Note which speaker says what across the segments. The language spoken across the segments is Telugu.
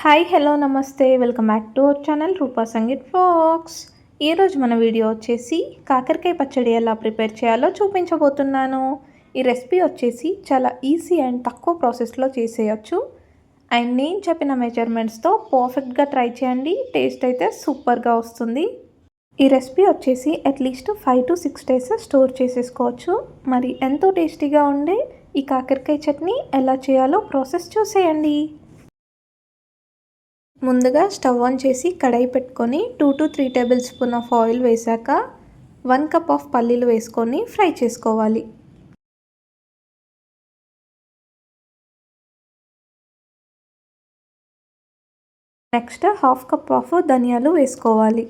Speaker 1: Hi hello namaste. Welcome back to our channel Roopa Sangeeth vlogs ఈరోజు మన వీడియో వచ్చేసి కాకరకాయ పచ్చడి ఎలా ప్రిపేర్ చేయాలో చూపించబోతున్నాను. ఈ రెసిపీ వచ్చేసి చాలా ఈజీ అండ్ తక్కువ ప్రాసెస్లో చేసేయచ్చు. అండ్ నేను చెప్పిన మెజర్మెంట్స్తో పర్ఫెక్ట్గా ట్రై చేయండి. టేస్ట్ అయితే సూపర్గా వస్తుంది. ఈ రెసిపీ వచ్చేసి at least five to six days store చేసేసుకోవచ్చు. మరి ఎంతో టేస్టీగా ఉండే ఈ కాకరకాయ చట్నీ ఎలా చేయాలో ప్రాసెస్ చూసేయండి. ముందుగా స్టవ్ ఆన్ చేసి కడాయి పెట్టుకొని two to three tablespoon of oil వేశాక వన్ కప్ ఆఫ్ పల్లీలు వేసుకొని ఫ్రై చేసుకోవాలి. నెక్స్ట్ హాఫ్ కప్ ఆఫ్ ధనియాలు వేసుకోవాలి.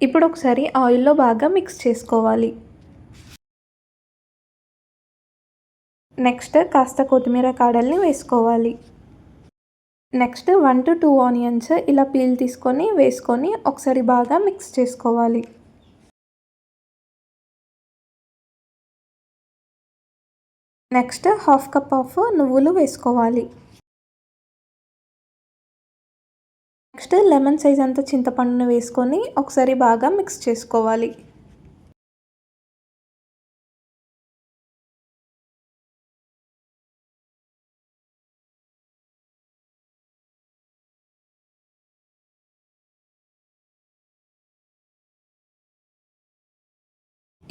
Speaker 1: ఇప్పుడు ఒకసారి ఆయిల్లో బాగా మిక్స్ చేసుకోవాలి. నెక్స్ట్ కాస్త కొత్తిమీర కాడల్ని వేసుకోవాలి. Next one to two onions ఇలా పీల్ తీసుకొని వేసుకొని ఒకసారి బాగా మిక్స్ చేసుకోవాలి. నెక్స్ట్ హాఫ్ కప్ ఆఫ్ నువ్వులు వేసుకోవాలి. నెక్స్ట్ లెమన్ సైజ్ అంత చింతపండును వేసుకొని ఒకసారి బాగా మిక్స్ చేసుకోవాలి.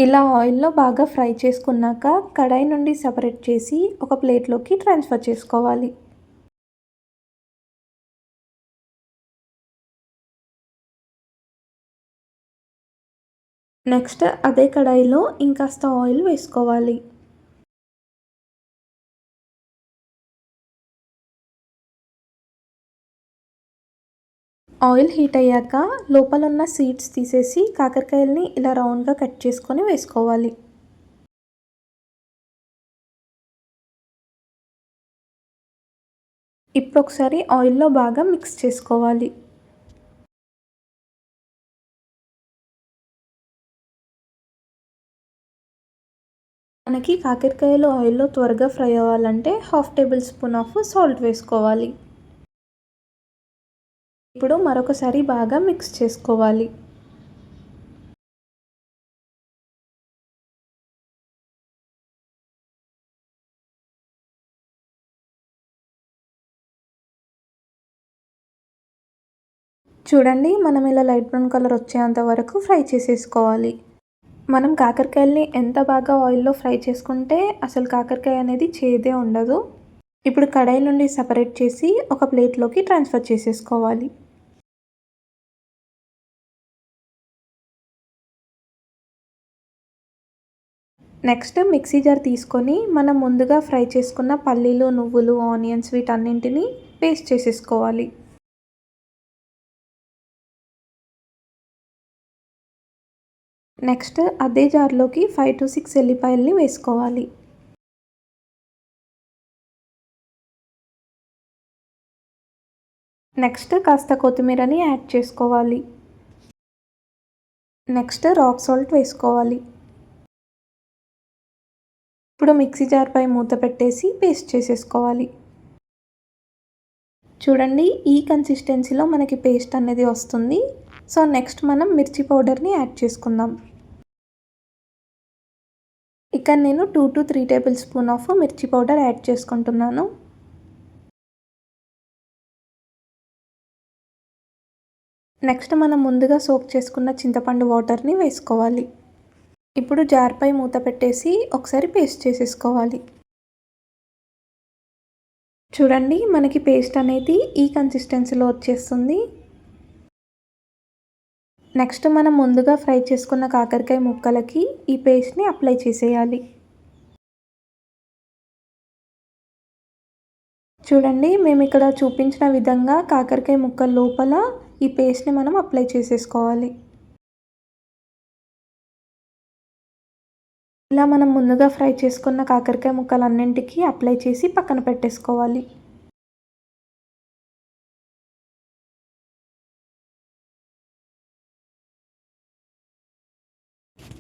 Speaker 1: ఇలా ఆయిల్లో బాగా ఫ్రై చేసుకున్నాక కడాయి నుండి సపరేట్ చేసి ఒక ప్లేట్లోకి ట్రాన్స్ఫర్ చేసుకోవాలి. నెక్స్ట్ అదే కడాయిలో ఇంకాస్త ఆయిల్ వేసుకోవాలి. ఆయిల్ హీట్ అయ్యాక లోపల ఉన్న సీడ్స్ తీసేసి కాకరకాయల్ని ఇలా రౌండ్గా కట్ చేసుకొని వేసుకోవాలి. ఇప్పుడు ఒకసారి ఆయిల్లో బాగా మిక్స్ చేసుకోవాలి. మనకి కాకరకాయలు ఆయిల్లో త్వరగా ఫ్రై అవ్వాలంటే half tablespoon of salt వేసుకోవాలి. ఇప్పుడు మరొకసారి బాగా మిక్స్ చేసుకోవాలి. చూడండి మనం ఇలా లైట్ బ్రౌన్ కలర్ వచ్చేంత వరకు ఫ్రై చేసేసుకోవాలి. మనం కాకరకాయల్ని ఎంత బాగా ఆయిల్లో ఫ్రై చేసుకుంటే అసలు కాకరకాయ అనేది చేదే ఉండదు. ఇప్పుడు కడాయి నుండి సపరేట్ చేసి ఒక ప్లేట్లోకి ట్రాన్స్ఫర్ చేసేసుకోవాలి. నెక్స్ట్ మిక్సీ జార్ తీసుకొని మనం ముందుగా ఫ్రై చేసుకున్న పల్లీలు నువ్వులు ఆనియన్స్ వీటన్నింటిని పేస్ట్ చేసేసుకోవాలి. నెక్స్ట్ అదే జార్లోకి ఫైవ్ టు సిక్స్ ఎల్లిపాయల్ని వేసుకోవాలి. నెక్స్ట్ కాస్త కొత్తిమీరని యాడ్ చేసుకోవాలి. నెక్స్ట్ రాక్ సాల్ట్ వేసుకోవాలి. ఇప్పుడు మిక్సీ జార్పై మూత పెట్టేసి పేస్ట్ చేసేసుకోవాలి. చూడండి ఈ కన్సిస్టెన్సీలో మనకి పేస్ట్ అనేది వస్తుంది. సో నెక్స్ట్ మనం మిర్చి పౌడర్ని యాడ్ చేసుకుందాం. ఇక్కడ నేను two to three tablespoon of mirchi powder add చేసుకుంటున్నాను. నెక్స్ట్ మనం ముందుగా సోక్ చేసుకున్న చింతపండు వాటర్ని వేసుకోవాలి. ఇప్పుడు జార్పై మూత పెట్టేసి ఒకసారి పేస్ట్ చేసేసుకోవాలి. చూడండి మనకి పేస్ట్ అనేది ఈ కన్సిస్టెన్సీలో వచ్చేస్తుంది. నెక్స్ట్ మనం ముందుగా ఫ్రై చేసుకున్న కాకరకాయ ముక్కలకి ఈ పేస్ట్ని అప్లై చేసేయాలి. చూడండి మేము ఇక్కడ చూపించిన విధంగా కాకరకాయ ముక్కల లోపల ఈ పేస్ట్ని మనం అప్లై చేసేసుకోవాలి. ఇలా మనం ముందుగా ఫ్రై చేసుకున్న కాకరకాయ ముక్కలన్నింటికి అప్లై చేసి పక్కన పెట్టేసుకోవాలి.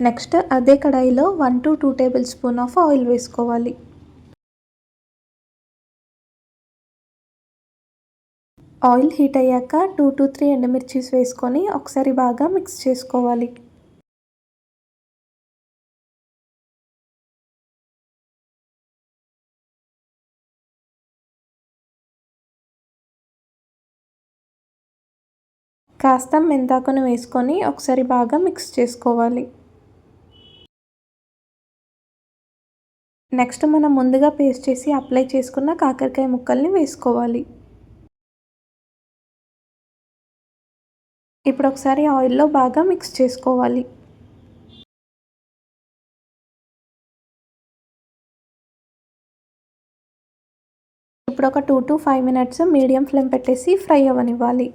Speaker 1: నెక్స్ట్ అదే కడాయిలో one to two tablespoon of oil వేసుకోవాలి. ఆయిల్ హీట్ అయ్యాక టూ టు త్రీ ఎండుమిర్చీస్ వేసుకొని ఒకసారి బాగా మిక్స్ చేసుకోవాలి. కాస్త మెంతాకును వేసుకొని ఒకసారి బాగా మిక్స్ చేసుకోవాలి. నెక్స్ట్ మనం ముందుగా పేస్ట్ చేసి అప్లై చేసుకున్న కాకరకాయ ముక్కల్ని వేసుకోవాలి. ఇప్పుడు ఒకసారి ఆయిల్లో బాగా మిక్స్ చేసుకోవాలి. ఇప్పుడు ఒక two to five minutes medium flame పెట్టేసి ఫ్రై అవ్వనివ్వాలి.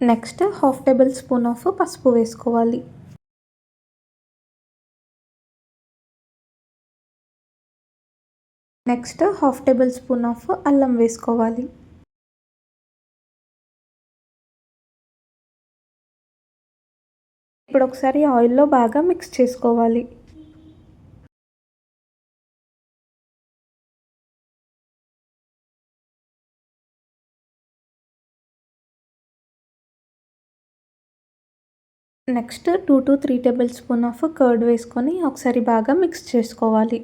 Speaker 1: Next half tablespoon of పసుపు వేసుకోవాలి. Next half tablespoon of అల్లం వేసుకోవాలి. ఇప్పుడు ఒకసారి ఆయిల్లో బాగా మిక్స్ చేసుకోవాలి. Next two to three tablespoon of curd వేసుకొని ఒకసారి బాగా మిక్స్ చేసుకోవాలి.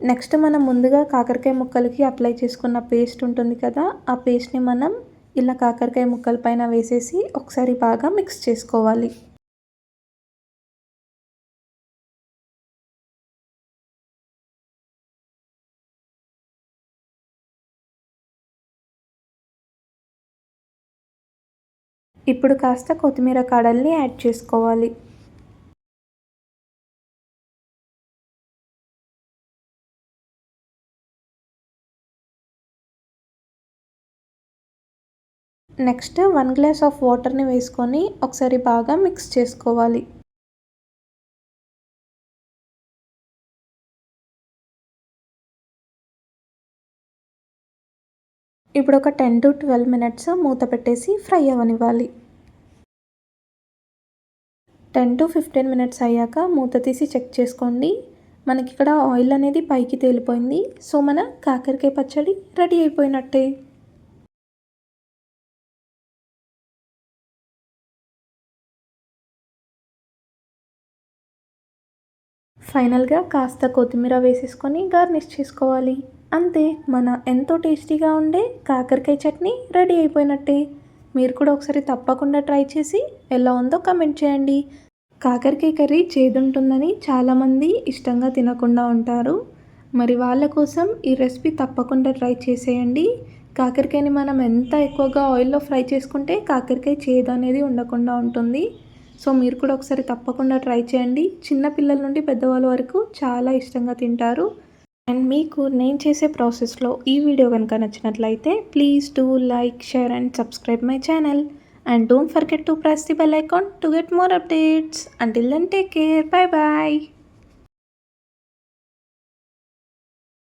Speaker 1: నెక్స్ట్ మనం ముందుగా కాకరకాయ ముక్కలకి అప్లై చేసుకున్న పేస్ట్ ఉంటుంది కదా ఆ పేస్ట్ని మనం ఇలా కాకరకాయ ముక్కల పైన వేసేసి ఒకసారి బాగా మిక్స్ చేసుకోవాలి. ఇప్పుడు కాస్త కొత్తిమీర కాడల్ని యాడ్ చేసుకోవాలి. నెక్స్ట్ వన్ గ్లాస్ ఆఫ్ వాటర్ని వేసుకొని ఒకసారి బాగా మిక్స్ చేసుకోవాలి. ఇప్పుడు ఒక టెన్ టు ట్వెల్వ్ మినిట్స్ మూత పెట్టేసి ఫ్రై అవ్వనివ్వాలి టెన్ టు ఫిఫ్టీన్ మినిట్స్ అయ్యాక మూత తీసి చెక్ చేసుకోండి. మనకి ఇక్కడ ఆయిల్ అనేది పైకి తేలిపోయింది. సో మన కాకరకాయ పచ్చడి రెడీ అయిపోయినట్టే. ఫైనల్గా కాస్త కొత్తిమీర వేసేసుకొని గార్నిష్ చేసుకోవాలి. అంతే మన ఎంతో టేస్టీగా ఉండే కాకరకాయ చట్నీ రెడీ అయిపోయినట్టే. మీరు కూడా ఒకసారి తప్పకుండా ట్రై చేసి ఎలా ఉందో కమెంట్ చేయండి. కాకరకాయ కర్రీ చేదుంటుందని చాలామంది ఇష్టంగా తినకుండా ఉంటారు. మరి వాళ్ళ కోసం ఈ రెసిపీ తప్పకుండా ట్రై చేసేయండి. కాకరకాయని మనం ఎంత ఎక్కువగా ఆయిల్లో ఫ్రై చేసుకుంటే కాకరకాయ చేదు అనేది ఉండకుండా ఉంటుంది. సో మీరు కూడా ఒకసారి తప్పకుండా ట్రై చేయండి. చిన్నపిల్లల నుండి పెద్దవాళ్ళ వరకు చాలా ఇష్టంగా తింటారు. అండ్ మీకు నేను చేసే ప్రాసెస్లో ఈ వీడియో కనుక నచ్చినట్లయితే please do like share and subscribe my channel. And don't forget to press the bell icon to get more updates. Until then take care bye bye